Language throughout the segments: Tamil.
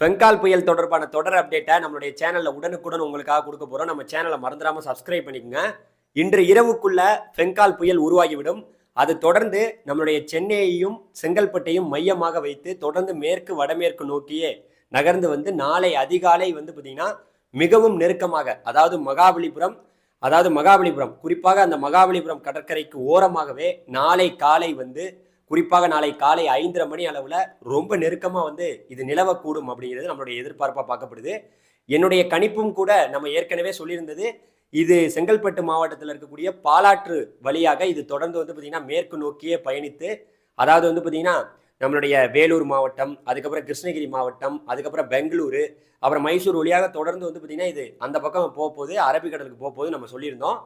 பெங்கால் புயல் தொடர்பான தொடர் அப்டேட்டை நம்மளுடைய சேனலில் உடனுக்குடன் உங்களுக்காக கொடுக்க போகிறோம் நம்ம சேனலை மறந்துடாமல் சப்ஸ்கிரைப் பண்ணிக்கோங்க. இன்று இரவுக்குள்ள பெங்கால் புயல் உருவாகிவிடும். அது தொடர்ந்து நம்மளுடைய சென்னையையும் செங்கல்பட்டையும் மையமாக வைத்து தொடர்ந்து மேற்கு வடமேற்கு நோக்கியே நகர்ந்து வந்து நாளை அதிகாலை வந்து பார்த்தீங்கன்னா மிகவும் நெருக்கமாக அதாவது மகாபலிபுரம் அதாவது மகாபலிபுரம் குறிப்பாக அந்த மகாபலிபுரம் கடற்கரைக்கு ஓரமாகவே நாளை காலை வந்து குறிப்பாக நாளை காலை ஐந்தரை மணி அளவில் ரொம்ப நெருக்கமாக வந்து இது நிலவக்கூடும் அப்படிங்கிறது நம்மளுடைய எதிர்பார்ப்பாக பார்க்கப்படுது. என்னுடைய கணிப்பும் கூட நம்ம ஏற்கனவே சொல்லியிருந்தது இது செங்கல்பட்டு மாவட்டத்தில் இருக்கக்கூடிய பாலாற்று வழியாக இது தொடர்ந்து வந்து பார்த்திங்கன்னா மேற்கு நோக்கியே பயணித்து அதாவது வந்து பார்த்திங்கன்னா நம்மளுடைய வேலூர் மாவட்டம் அதுக்கப்புறம் கிருஷ்ணகிரி மாவட்டம் அதுக்கப்புறம் பெங்களூரு அப்புறம் மைசூர் வழியாக தொடர்ந்து வந்து பார்த்திங்கன்னா இது அந்த பக்கம் போக போகுது அரபிக்கடலுக்கு போக போகுது நம்ம சொல்லியிருந்தோம்.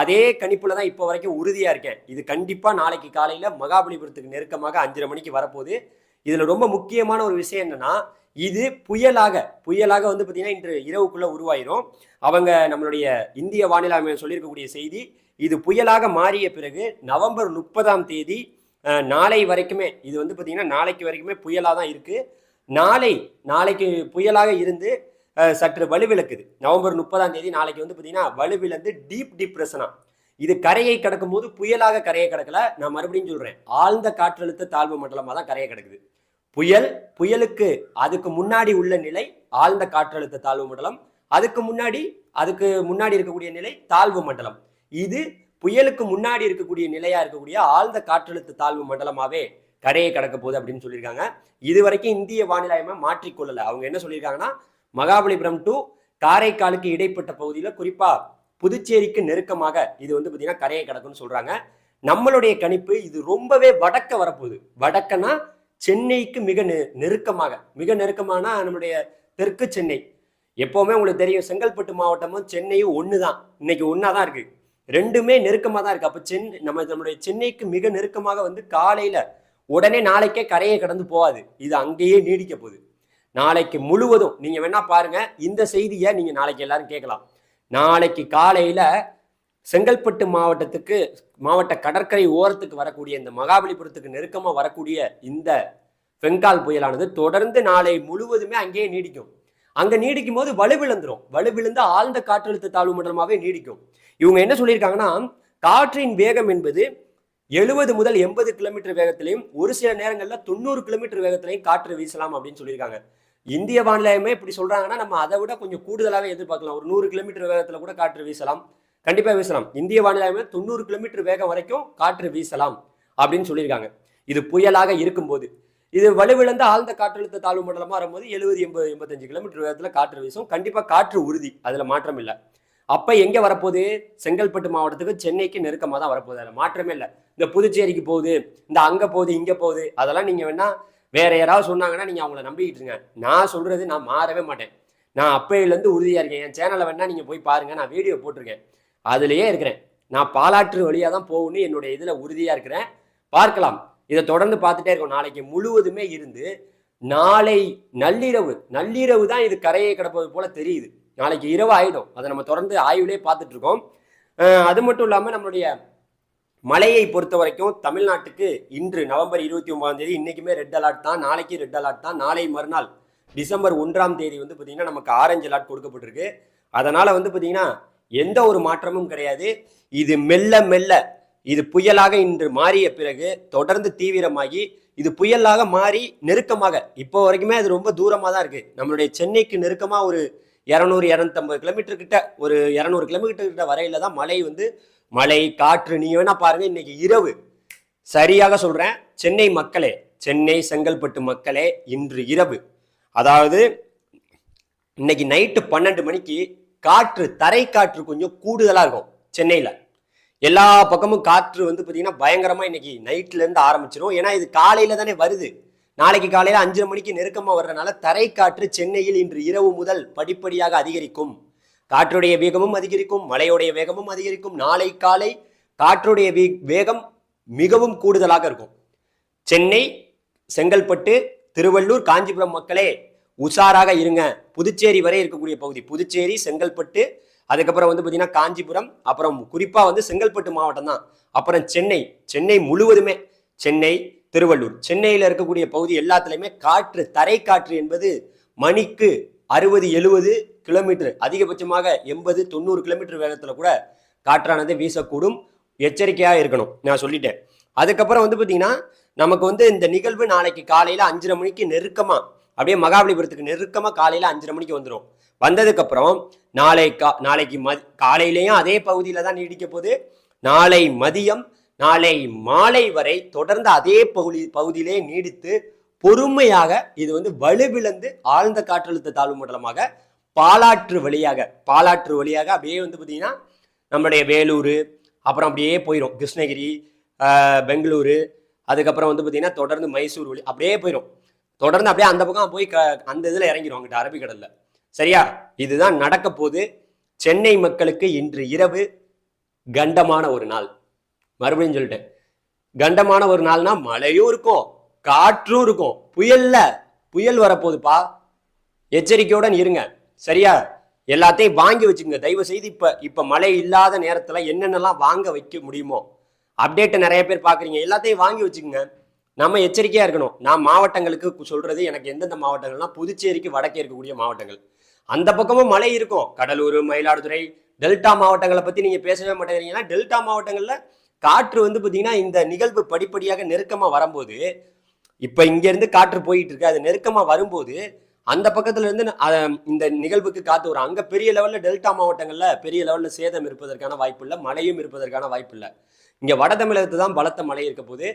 அதே கணிப்புல தான் இப்போ வரைக்கும் உறுதியாக இருக்கேன். இது கண்டிப்பாக நாளைக்கு காலையில் மகாபலிபுரத்துக்கு நெருக்கமாக அஞ்சரை மணிக்கு வரப்போகுது. இதில் ரொம்ப முக்கியமான ஒரு விஷயம் என்னன்னா இது புயலாக புயலாக வந்து பார்த்திங்கன்னா இன்று இரவுக்குள்ளே உருவாயிரும். அவங்க நம்மளுடைய இந்திய வானிலை அமைப்பு சொல்லியிருக்கக்கூடிய செய்தி இது புயலாக மாறிய பிறகு நவம்பர் முப்பதாம் தேதி நாளை வரைக்குமே இது வந்து பார்த்திங்கன்னா நாளைக்கு வரைக்குமே புயலாக தான் இருக்குது நாளை நாளைக்கு புயலாக இருந்து சற்று வலுவிழக்குது நவம்பர் முப்பதாம் தேதி நாளைக்கு வந்து பார்த்தீங்கன்னா வலுவிழந்து டீப் டிப்ரெஷனா இது கரையை கடக்கும் போது புயலாக கரையை கடக்கல. நான் மறுபடியும் சொல்கிறேன் ஆழ்ந்த காற்றழுத்த தாழ்வு மண்டலமாக தான் கரையை கிடக்குது. புயல் புயலுக்கு அதுக்கு முன்னாடி உள்ள நிலை ஆழ்ந்த காற்றழுத்த தாழ்வு மண்டலம். அதுக்கு முன்னாடி அதுக்கு முன்னாடி இருக்கக்கூடிய நிலை தாழ்வு மண்டலம். இது புயலுக்கு முன்னாடி இருக்கக்கூடிய நிலையா இருக்கக்கூடிய ஆழ்ந்த காற்றழுத்த தாழ்வு மண்டலமாவே கரையை கடக்க போகுது அப்படின்னு சொல்லியிருக்காங்க. இது வரைக்கும் இந்திய வானிலை மாற்றிக்கொள்ளலை. அவங்க என்ன சொல்லியிருக்காங்கன்னா மகாபலிபுரம் டு காரைக்காலுக்கு இடைப்பட்ட பகுதியில் குறிப்பாக புதுச்சேரிக்கு நெருக்கமாக இது வந்து பார்த்தீங்கன்னா கரையை கிடக்குன்னு சொல்கிறாங்க நம்மளுடைய கணிப்பு இது ரொம்பவே வடக்க வரப்போகுது. வடக்கனா சென்னைக்கு மிக நெ- நெருக்கமாக மிக நெருக்கமான நம்மளுடைய தெற்கு சென்னை. எப்போவுமே உங்களுக்கு தெரியும் செங்கல்பட்டு மாவட்டமும் சென்னையும் ஒன்று தான் இன்னைக்கு ஒன்றா தான் இருக்குது ரெண்டுமே நெருக்கமாக தான் இருக்குது அப்போ சென்னை நம்ம நம்மளுடைய சென்னைக்கு மிக நெருக்கமாக வந்து காலையில் உடனே நாளைக்கே கரையை கடந்து போகாது. இது அங்கேயே நீடிக்க போகுது. நாளைக்கு முழுவதும் நீங்க வேணா பாருங்க இந்த செய்தியை நீங்க நாளைக்கு எல்லாரும் கேட்கலாம். நாளைக்கு காலையில செங்கல்பட்டு மாவட்டத்துக்கு மாவட்ட கடற்கரை ஓரத்துக்கு வரக்கூடிய இந்த மகாபலிபுரத்துக்கு நெருக்கமாக வரக்கூடிய இந்த பெங்கால் புயலானது தொடர்ந்து நாளை முழுவதுமே அங்கேயே நீடிக்கும். அங்க நீடிக்கும் போது வலுவிழந்துரும் வலுவிழுந்து ஆழ்ந்த காற்றழுத்த தாழ்வு மண்டலமாகவே நீடிக்கும். இவங்க என்ன சொல்லியிருக்காங்கன்னா காற்றின் வேகம் என்பது எழுபது முதல் எண்பது கிலோமீட்டர் வேகத்திலையும் ஒரு சில நேரங்களில் தொண்ணூறு கிலோமீட்டர் வேகத்திலையும் காற்று வீசலாம் அப்படின்னு சொல்லியிருக்காங்க. இந்திய வானிலையுமே இப்படி சொல்கிறாங்கன்னா நம்ம அதை விட கொஞ்சம் கூடுதலாகவே எதிர்பார்க்கலாம். ஒரு நூறு கிலோமீட்டர் வேகத்தில் கூட காற்று வீசலாம். கண்டிப்பாக வீசலாம். இந்திய வானிலையுமே தொண்ணூறு கிலோமீட்டர் வேகம் வரைக்கும் காற்று வீசலாம் அப்படின்னு சொல்லியிருக்காங்க. இது புயலாக இருக்கும்போது. இது வலுவிழந்த ஆழ்ந்த காற்றழுத்த தாழ்வு மண்டலமாக வரும்போது எழுபது எண்பது எண்பத்தஞ்சு கிலோமீட்டர் வேகத்தில் காற்று வீசும். கண்டிப்பாக காற்று உறுதி. அதில் மாற்றம் இல்லை. அப்போ எங்கே வரப்போகுது? செங்கல்பட்டு மாவட்டத்துக்கு சென்னைக்கு நெருக்கமாக தான் வரப்போகுது. அதில் மாற்றமே இல்லை. இந்த புதுச்சேரிக்கு போகுது இந்த அங்கே போகுது இங்கே போகுது அதெல்லாம் நீங்கள் வேணால் வேற யாராவது சொன்னாங்கன்னா நீங்க அவங்கள நம்பிக்கிட்டு இருங்க. நான் சொல்றது நான் மாறவே மாட்டேன். நான் அப்பையிலேருந்து உறுதியா இருக்கேன். என் சேனலை வேணா நீங்க போய் பாருங்க. நான் வீடியோ போட்டிருக்கேன். அதுலயே இருக்கிறேன். நான் பாலாற்று வழியா தான் போகணும்னு என்னுடைய இதுல உறுதியா இருக்கிறேன். பார்க்கலாம். இதை தொடர்ந்து பார்த்துட்டே இருக்கோம் நாளைக்கு முழுவதுமே இருந்து நாளை நள்ளிரவு நள்ளிரவு தான் இது கரையை கிடப்பது போல தெரியுது. நாளைக்கு இரவு ஆயிடும். அதை நம்ம தொடர்ந்து ஆய்வுலேயே பார்த்துட்டு இருக்கோம். அது மட்டும் இல்லாமல் நம்மளுடைய மழையை பொறுத்த வரைக்கும் தமிழ்நாட்டுக்கு இன்று நவம்பர் இருபத்தி ஒன்பதாம் தேதி இன்றைக்குமே ரெட் அலர்ட் தான் நாளைக்கு ரெட் அலர்ட் தான். நாளை மறுநாள் டிசம்பர் ஒன்றாம் தேதி வந்து பார்த்திங்கன்னா நமக்கு ஆரஞ்சு அலர்ட் கொடுக்கப்பட்டிருக்கு. அதனால் வந்து பார்த்திங்கன்னா எந்த ஒரு மாற்றமும் கிடையாது. இது மெல்ல மெல்ல இது புயலாக இன்று மாறிய பிறகு தொடர்ந்து தீவிரமாகி இது புயலாக மாறி நெருக்கமாக இப்போ வரைக்குமே அது ரொம்ப தூரமாக தான் இருக்குது நம்மளுடைய சென்னைக்கு நெருக்கமாக ஒரு இரநூறு இரநூத்தம்பது கிலோமீட்டர் கிட்ட ஒரு இரநூறு கிலோமீட்டர் கிட்ட வரையில தான் மழை வந்து மழை காற்று நீங்க வேணா பாருங்க இன்னைக்கு இரவு. சரியாக சொல்றேன் சென்னை மக்களே சென்னை செங்கல்பட்டு மக்களே இன்று இரவு. அதாவது இன்னைக்கு நைட்டு பன்னெண்டு மணிக்கு காற்று தரை காற்று கொஞ்சம் கூடுதலா இருக்கும் சென்னையில. எல்லா பக்கமும் காற்று வந்து பார்த்தீங்கன்னா பயங்கரமா இன்னைக்கு நைட்ல இருந்து ஆரம்பிச்சிடும் ஏன்னா இது காலையில தானே வருது. நாளைக்கு காலையில அஞ்சரை மணிக்கு நெருக்கமா வர்றதுனால தரை காற்று சென்னையில் இன்று இரவு முதல் படிப்படியாக அதிகரிக்கும். காற்றுடைய வேகமும் அதிகரிக்கும் மழையுடைய வேகமும் அதிகரிக்கும். நாளை காலை காற்றுடைய வே- வேகம் மிகவும் கூடுதலாக இருக்கும். சென்னை செங்கல்பட்டு திருவள்ளூர் காஞ்சிபுரம் மக்களே உஷாராக இருங்க. புதுச்சேரி வரை இருக்கக்கூடிய பகுதி. புதுச்சேரி செங்கல்பட்டு அதுக்கப்புறம் வந்து பார்த்தீங்கன்னா காஞ்சிபுரம் அப்புறம் குறிப்பாக வந்து செங்கல்பட்டு மாவட்டம் தான். அப்புறம் சென்னை சென்னை முழுவதுமே சென்னை திருவள்ளூர். சென்னையில் இருக்கக்கூடிய பகுதி எல்லாத்துலேயுமே காற்று தரை காற்று என்பது மணிக்கு அறுபது எழுபது கிலோமீட்டர் அதிகபட்சமாக எண்பது தொண்ணூறு கிலோமீட்டர் வேகத்தில் கூட காற்றானது வீசக்கூடும். எச்சரிக்கையாக இருக்கணும். நான் சொல்லிட்டேன். அதுக்கப்புறம் வந்து பார்த்தீங்கன்னா நமக்கு வந்து இந்த நிகழ்வு நாளைக்கு காலையில் அஞ்சரை மணிக்கு நெருக்கமாக அப்படியே மகாபலிபுரத்துக்கு நெருக்கமாக காலையில் அஞ்சரை மணிக்கு வந்துடும் வந்ததுக்கப்புறம் நாளை கா நாளைக்கு ம காலையிலையும் அதே பகுதியில் தான் நீடிக்க போகுது. நாளை மதியம் நாளை மாலை வரை தொடர்ந்து அதே பகுதி பகுதியிலே நீடித்து பொறுமையாக இது வந்து வலுவிழந்து ஆழ்ந்த காற்றழுத்த தாழ்வு மண்டலமாக பாலாற்று வழியாக பாலாற்று வழியாக அப்படியே வந்து பார்த்தீங்கன்னா நம்மளுடைய வேலூர் அப்புறம் அப்படியே போயிடும் கிருஷ்ணகிரி பெங்களூரு அதுக்கப்புறம் வந்து பார்த்தீங்கன்னா தொடர்ந்து மைசூர் வழி அப்படியே போயிடும் தொடர்ந்து அப்படியே அந்த பக்கம் போய் க அந்த இதில் இறங்கிடும் அங்கிட்ட அரபிக்கடலில் சரியா? இதுதான் நடக்க போது சென்னை மக்களுக்கு இன்று இரவு கண்டமான ஒரு நாள். மறுபடியும் சொல்லிட்டேன். கண்டமான ஒரு நாள்னா மழையும் இருக்கும் காற்றும் இருக்கும். புயல்ல புயல் வரப்போகுதுப்பா. எச்சரிக்கையுடன் இருங்க. சரியா? எல்லாத்தையும் வாங்கி வச்சுங்க தயவு செய்து இப்போ இப்போ மழை இல்லாத நேரத்தில் என்னென்னலாம் வாங்க வைக்க முடியுமோ அப்டேட்டை நிறைய பேர் பார்க்குறீங்க எல்லாத்தையும் வாங்கி வச்சுக்கோங்க. நம்ம எச்சரிக்கையாக இருக்கணும். நான் மாவட்டங்களுக்கு சொல்கிறது எனக்கு எந்தெந்த மாவட்டங்கள்னா புதுச்சேரிக்கு வடக்கே இருக்கக்கூடிய மாவட்டங்கள். அந்த பக்கமும் மழை இருக்கும். கடலூர் மயிலாடுதுறை டெல்டா மாவட்டங்களை பற்றி நீங்கள் பேசவே மாட்டேங்கிறீங்கன்னா டெல்டா மாவட்டங்களில் காற்று வந்து பார்த்தீங்கன்னா இந்த நிகழ்வு படிப்படியாக நெருக்கமாக வரும்போது இப்போ இங்கேருந்து காற்று போயிட்டு இருக்கு. அது நெருக்கமாக வரும்போது அந்த பக்கத்துல இருந்து இந்த நிகழ்வுக்கு காத்து வரும். அங்க பெரிய லெவல்ல டெல்டா மாவட்டங்கள்ல பெரிய லெவல்ல சேதம் இருப்பதற்கான வாய்ப்பு இல்லை மழையும் இருப்பதற்கான வாய்ப்பு இல்லை. இங்க வட தமிழகத்து தான் பலத்த மழை இருக்க போது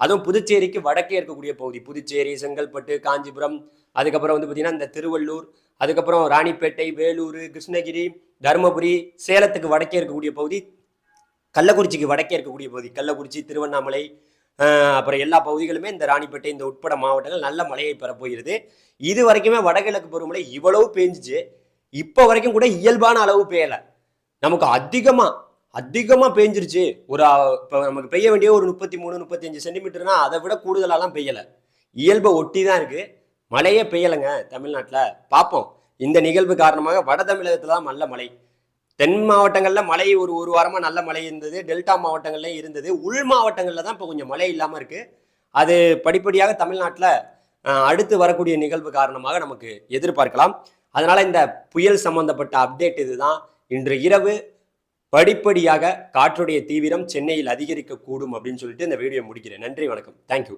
அதுவும் புதுச்சேரிக்கு வடக்கே இருக்கக்கூடிய பகுதி புதுச்சேரி செங்கல்பட்டு காஞ்சிபுரம் அதுக்கப்புறம் வந்து பார்த்தீங்கன்னா இந்த திருவள்ளூர் அதுக்கப்புறம் ராணிப்பேட்டை வேலூர் கிருஷ்ணகிரி தருமபுரி சேலத்துக்கு வடக்கே இருக்கக்கூடிய பகுதி கள்ளக்குறிச்சிக்கு வடக்கே இருக்கக்கூடிய பகுதி கள்ளக்குறிச்சி திருவண்ணாமலை அப்புறம் எல்லா பகுதிகளுமே இந்த ராணிப்பேட்டை இந்த உட்பட மாவட்டங்கள் நல்ல மழையை பெறப்போகிறது. இது வரைக்குமே வடகிழக்கு பருவமழை இவ்வளவு பேஞ்சிச்சு. இப்போ வரைக்கும் கூட இயல்பான அளவு பெய்யலை நமக்கு அதிகமாக அதிகமாக பெஞ்சிருச்சு. ஒரு இப்போ நமக்கு பெய்ய வேண்டிய ஒரு முப்பத்தி மூணு முப்பத்தஞ்சு சென்டிமீட்டர்னா அதை விட கூடுதலாலாம் பெய்யலை. இயல்பை ஒட்டி தான் இருக்குது மழையே பெய்யலைங்க தமிழ்நாட்டில். பார்ப்போம். இந்த நிகழ்வு காரணமாக வட தமிழகத்தில் தான் நல்ல மழை. தென் மாவட்டங்களில் மழை ஒரு ஒரு வாரமாக நல்ல மழை இருந்தது. டெல்டா மாவட்டங்கள்லேயும் இருந்தது. உள் மாவட்டங்களில் தான் இப்போ கொஞ்சம் மழை இல்லாமல் இருக்குது அது படிப்படியாக தமிழ்நாட்டில் அடுத்து வரக்கூடிய நிகழ்வு காரணமாக நமக்கு எதிர்பார்க்கலாம். அதனால் இந்த புயல் சம்பந்தப்பட்ட அப்டேட் இதுதான். இன்று இரவு படிப்படியாக காற்றுடைய தீவிரம் சென்னையில் அதிகரிக்கக்கூடும் அப்படின்னு சொல்லிட்டு இந்த வீடியோ முடிக்கிறேன். நன்றி வணக்கம். தேங்க்யூ